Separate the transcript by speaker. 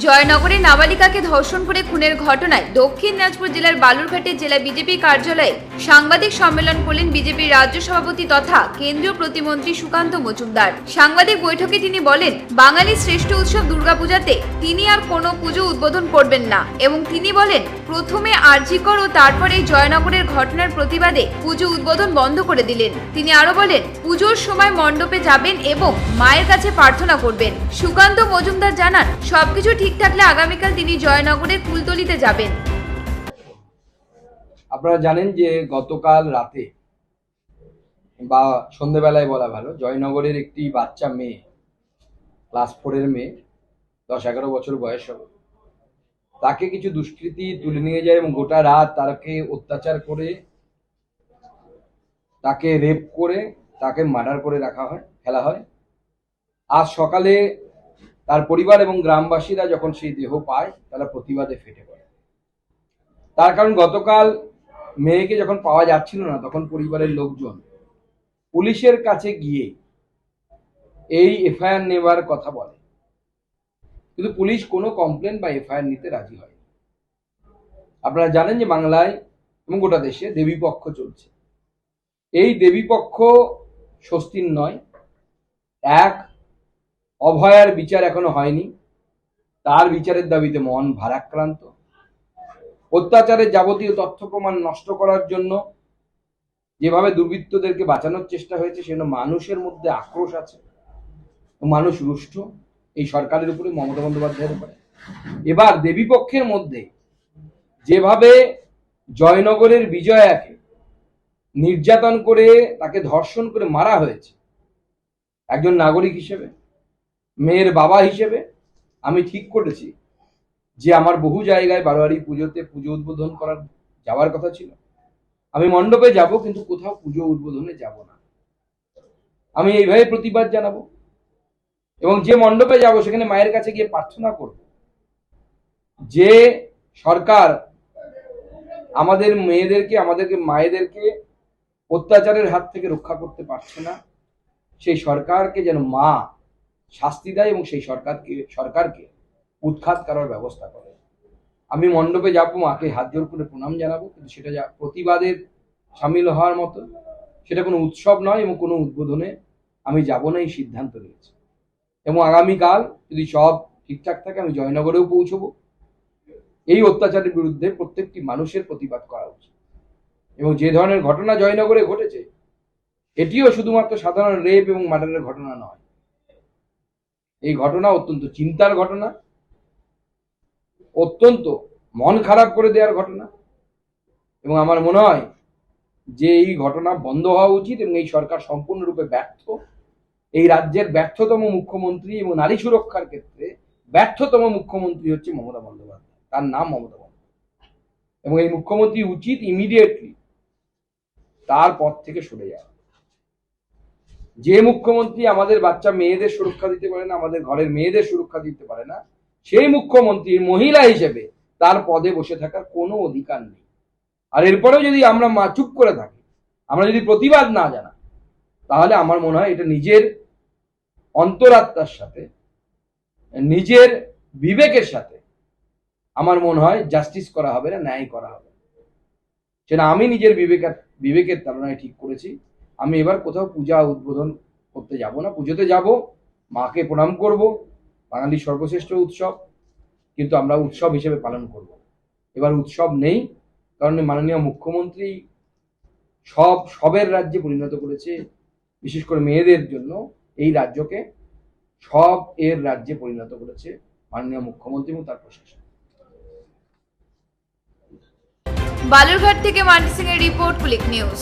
Speaker 1: জয়নগরে নাবালিকাকে ধর্ষণ করে খুনের ঘটনায় দক্ষিণ দিনাজপুর জেলার বালুরঘাটের জেলা বিজেপি কার্যালয়ে সাংবাদিক সম্মেলন করলেন বিজেপির রাজ্য সভাপতি তথা কেন্দ্রীয় প্রতিমন্ত্রী সুকান্ত মজুমদার। সাংবাদিক বৈঠকে তিনি বলেন, বাঙালির শ্রেষ্ঠ উৎসব দুর্গাপূজাতে তিনি আর কোনো পুজো উদ্বোধন করবেন না। এবং তিনি বলেন, প্রথমে আরজিকর ও তারপরে জয়নগরের ঘটনার প্রতিবাদে পুজো উদ্বোধন বন্ধ করে দিলেন। তিনি আরও বলেন, পুজোর সময় মণ্ডপে যাবেন এবং মায়ের কাছে প্রার্থনা করবেন। সুকান্ত মজুমদার জানান, সবকিছু ঠিক থাকলে আগামীকাল তিনি জয়নগরের কুলতলিতে যাবেন।
Speaker 2: আপনারা জানেন যে গতকাল রাতে বা সন্ধেবেলায় বলা ভালো, জয়নগরের একটি বাচ্চা মেয়ে, ক্লাস ফোরের মেয়ে, দশ এগারো বছর বয়স হবে, তাকে কিছু দুষ্কৃতী তুলে নিয়ে যায় এবং গোটা রাত তাকে অত্যাচার করে, তাকে রেপ করে, তাকে মার্ডার করে রাখা হয়, ফেলা হয়। আজ সকালে তার পরিবার এবং গ্রামবাসীরা যখন সেই দেহ পায়, তারা প্রতিবাদে ফেটে পড়ে। তার কারণ গতকাল মেয়েকে যখন পাওয়া যাচ্ছিল না, তখন পরিবারের লোকজন পুলিশের কাছে গিয়ে এই এফআইআর নেবার কথা বলে। কিন্তু পুলিশ কোনো কমপ্লেন বা এফআইআর নিতে রাজি হয় আপনারা জানেন যে বাংলায় এবং গোটা দেশে দেবীপক্ষ চলছে। এই দেবীপক্ষ স্বস্তির নয়, এক অভয়ার বিচার এখনও হয়নি। তার বিচারের দাবিতে মন ভারাক্রান্ত। অত্যাচারের যাবতীয় তথ্য প্রমাণ নষ্ট করার জন্য যেভাবে দুর্বৃত্তদেরকে বাঁচানোর চেষ্টা হয়েছে সেজন্য মানুষের মধ্যে আক্রোশ আছে। মানুষ রুষ্ট। এই সরকারের উপরে মমতা বন্দ্যোপাধ্যায়ের উপরে। এবার দেবীপক্ষের মধ্যে যেভাবে জয়নগরের বিজয়াকে নির্যাতন করে তাকে ধর্ষণ করে মারা হয়েছে, একজন নাগরিক হিসেবে মেয়ের বাবা হিসেবে আমি ঠিক করেছি যে আমার বহু জায়গায় বারোয়ারি পুজোতে পুজো উদ্বোধন করার যাওয়ার কথা ছিল। আমি মণ্ডপে যাব কিন্তু কোথাও পুজো উদ্বোধনে যাব না। আমি এইভাবে প্রতিবাদ জানাব এবং যে মণ্ডপে যাব সেখানে মায়ের কাছে গিয়ে প্রার্থনা করব যে সরকার আমাদের মেয়েদেরকে, আমাদেরকে মায়েদেরকে অত্যাচারের হাত থেকে রক্ষা করতে পারছে না। সেই সরকারকে যেন মা শাস্তি দেয় এবং সেই সরকারকে সরকারকে উৎখাত করার ব্যবস্থা করে। আমি মণ্ডপে যাব, মাকে হাত জোর করে প্রণাম জানাব, কিন্তু সেটা যা প্রতিবাদের সামিল হওয়ার মতো, সেটা কোনো উৎসব নয় এবং কোনো উদ্বোধনে আমি যাব না, এই সিদ্ধান্ত নিয়েছি। এবং আগামীকাল যদি সব ঠিকঠাক থাকে, আমি জয়নগরেও পৌঁছবো। এই অত্যাচারের বিরুদ্ধে প্রত্যেকটি মানুষের প্রতিবাদ করা উচিত। এবং যে ধরনের ঘটনা জয়নগরে ঘটেছে, এটিও শুধুমাত্র সাধারণ রেপ এবং মার্ডারের ঘটনা নয় এই ঘটনা অত্যন্ত চিন্তার ঘটনা, অত্যন্ত মন খারাপ করে দেওয়ার ঘটনা এবং আমার মনে হয় যে এই ঘটনা বন্ধ হওয়া উচিত এবং এই সরকার সম্পূর্ণরূপে ব্যর্থ। এই রাজ্যের ব্যর্থতম মুখ্যমন্ত্রী এবং নারী সুরক্ষার ক্ষেত্রে ব্যর্থতম মুখ্যমন্ত্রী হচ্ছে মমতা বন্দ্যোপাধ্যায়। তার নাম মমতা বন্দ্যোপাধ্যায়। এবং এই মুখ্যমন্ত্রী উচিত ইমিডিয়েটলি তার পথ থেকে সরে যাওয়া। যে মুখ্যমন্ত্রী আমাদের বাচ্চা মেয়েদের সুরক্ষা দিতে পারে না, আমাদের ঘরের মেয়েদের সুরক্ষা দিতে পারে না, সেই মুখ্যমন্ত্রী মহিলা হিসেবে তার পদে বসে থাকার কোনো অধিকার নেই। আর এরপরেও যদি আমরা মা চুপ করে থাকি, আমরা যদি প্রতিবাদ না জানাই, তাহলে আমার মনে হয় এটা নিজের অন্তরাত্মার সাথে, নিজের বিবেকের সাথে আমার মনে হয় জাস্টিস করা হবে না, ন্যায় করা হবে। সেটা আমি নিজের বিবেকের বিবেকের তাড়নায় ঠিক করেছি। আমি এবার কোথাও পূজা উদ্বোধন করতে যাব না। পুজোতে যাব, মাকে প্রণাম করব, বাঙালির সর্বশ্রেষ্ঠ উৎসব, কিন্তু আমরা উৎসব হিসেবে পালন করব। এবার উৎসব নেই, কারণ মাননীয় মুখ্যমন্ত্রী সব, সবের রাজ্যে পরিণত করেছে, বিশেষ করে মেয়েদের জন্য এই রাজ্যকে সব এর রাজ্যে পরিণত করেছে মাননীয় মুখ্যমন্ত্রী এবং তার প্রশাসন।
Speaker 1: বালুরঘাট থেকে মান্টি সিং এর রিপোর্ট, কুলিক নিউজ।